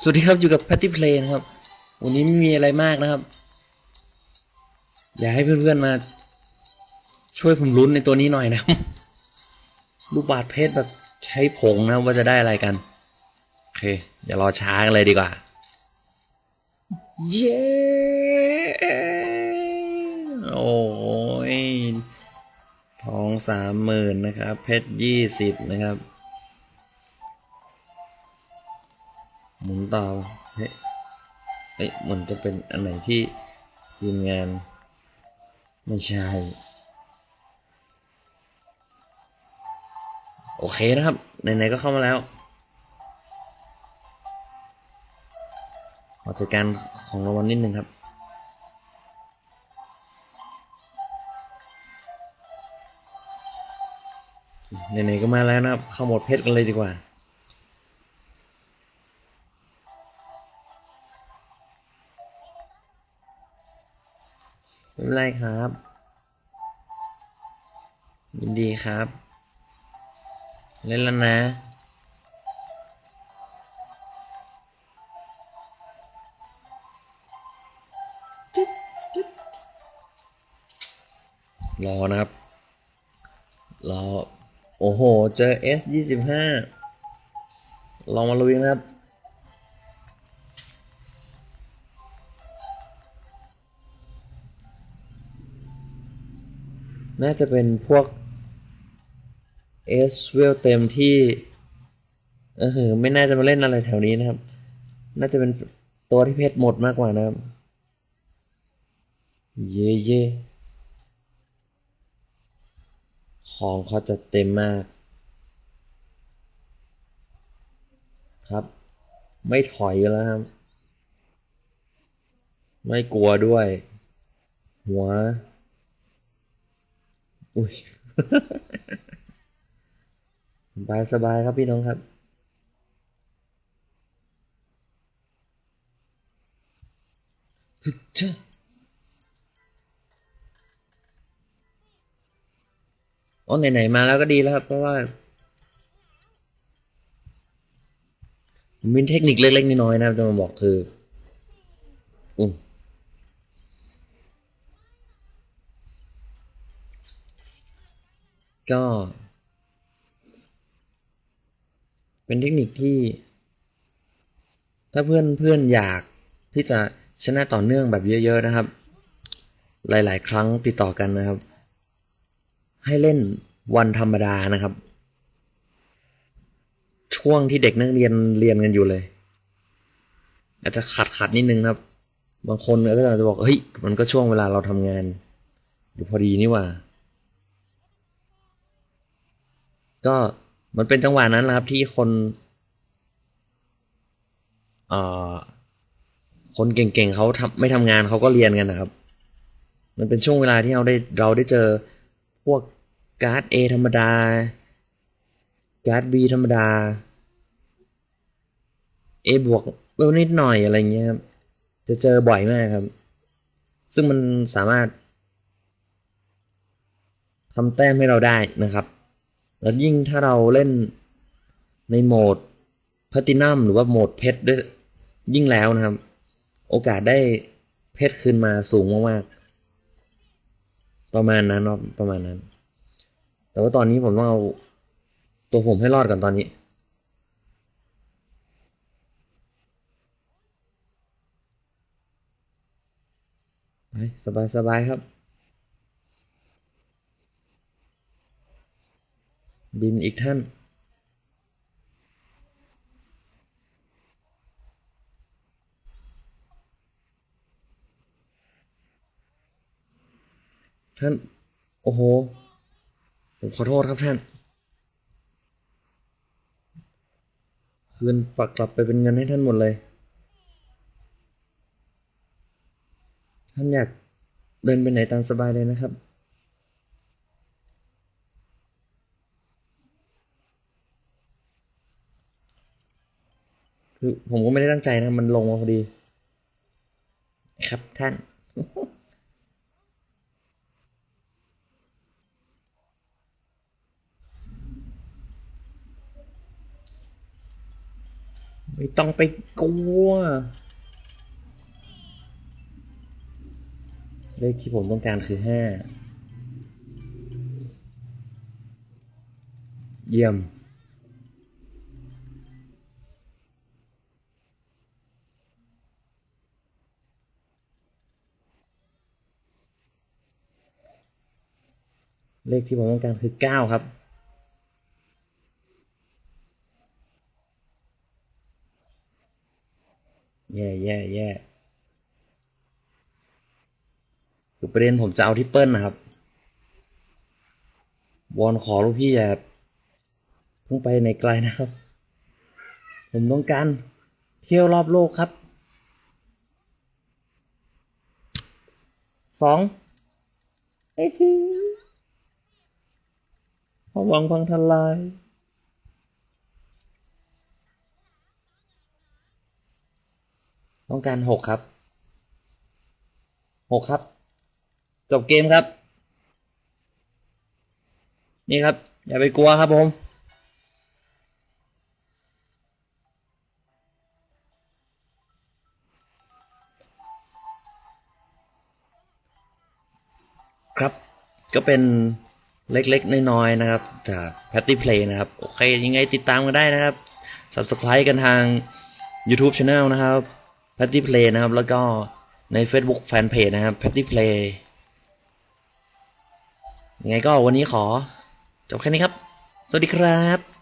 สวัสดีครับอยู่กับ Patty Play นะครับ วันนี้ไม่มีอะไรมากนะครับ อยากให้เพื่อนๆมา ช่วยผมลุ้นในตัวนี้หน่อยนะลูกบาศก์เพชรแบบใช้ผงนะว่าจะได้อะไรกัน โอเค เดี๋ยวรอช้ากันเลยดีกว่า เย้ โอ้ยทองสามหมื่นนะครับ เพชรยี่สิบนะครับ หมุนต่อเฮ้ยเอ้ยมันจะเป็นอันไหนที่ทีมงานไม่ใช่ โอเคนะครับ ไหนๆก็เข้ามาแล้วขอจัดการของรางวัลนิดนึงครับไหนๆก็มาแล้วนะครับ เข้าหมดเพชรกันเลยดีกว่า ไม่เป็นไรครับ ยินดีครับ เล่นแล้วนะรอนะครับ รอ โอ้โห เจอ S ยี่สิบห้าลองมาลุยนะครับ น่าจะเป็นพวก S เวลเต็มที่เออไม่น่าจะมาเล่นอะไรแถวนี้นะครับ น่าจะเป็นตัวที่เพชรหมดมากกว่านะครับ เย่เย่ของเขาจะเต็มมาก ครับ ไม่ถอยแล้วครับ ไม่กลัวด้วย หัว อุ้ยสบายสบายครับพี่น้องครับเจ้าอ๋อไหนๆมาแล้วก็ดีแล้วครับ เพราะว่าผมมีเทคนิคเล็กๆน้อยๆนะครับจะมาบอกคืออุ้ม ก็ เป็นเทคนิคที่ ถ้าเพื่อนเพื่อนอยากที่จะชนะต่อเนื่องแบบเยอะๆนะครับ หลายๆ ครั้งติดต่อกันนะครับ ให้เล่นวันธรรมดานะครับ ช่วงที่เด็กนักเรียนเรียนกันอยู่เลย อาจจะขัดขัดนิดนึงนะครับ บางคนก็อาจจะบอกเฮ้ยมันก็ช่วงเวลาเราทำงานอยู่พอดีนี่ว่า ก็มันเป็นจังหวะนั้นแหละครับที่คนเอ่อคนเก่งๆเขาทำไม่ทำงานเขาก็เรียนกันนะครับ มันเป็นช่วงเวลาที่เราได้เราได้เจอพวกการ์ด A ธรรมดา การ์ด B ธรรมดา A บวกเวลนิดหน่อยอะไรเงี้ยครับจะเจอบ่อยมากครับ ซึ่งมันสามารถทำแต้มให้เราได้นะครับ แล้วยิ่งถ้าเราเล่นในโหมดแพลตินัมหรือว่าโหมดเพชรด้วยยิ่งแล้วนะครับ โอกาสได้เพชรคืนมาสูงมากๆ ประมาณนั้นเนาะประมาณนั้น แต่ว่าตอนนี้ผมต้องเอาตัวผมให้รอดก่อนตอนนี้สบายสบายครับ บินอีกท่าน ท่าน โอ้โห ผมขอโทษครับท่าน คืนฝากกลับไปเป็นเงินให้ท่านหมดเลย ท่านอยากเดินไปไหนตามสบายเลยนะครับ คือผมก็ไม่ได้ตั้งใจนะ มันลงมาพอดี ครับท่าน ไม่ต้องไปกลัวเลขที่ผมต้องการคือห้า เยี่ยม เลขที่ผมต้องการคือเก้าครับ แย่แย่แย่คือประเด็นผมจะเอาที่เปิลนะครับ วอนขอลูกพี่อย่าเพิ่งไปในไกลนะครับ ผมต้องการเที่ยวรอบโลกครับสองไอ้ที ความหวังพังทลาย ต้องการหกครับหกครับ จบเกมครับ นี่ครับ อย่าไปกลัวครับผมครับก็เป็น เล็กๆ น้อยๆ นะครับ จาก Patty Play นะครับ โอเค ยังไงติดตามกันได้นะครับ Subscribe กันทาง YouTube Channel นะครับแพตตี้เพลย์นะครับ แล้วก็ใน Facebook Fanpage นะครับแพตตี้เพลย์ยังไงก็วันนี้ขอ จบแค่นี้ครับ สวัสดีครับ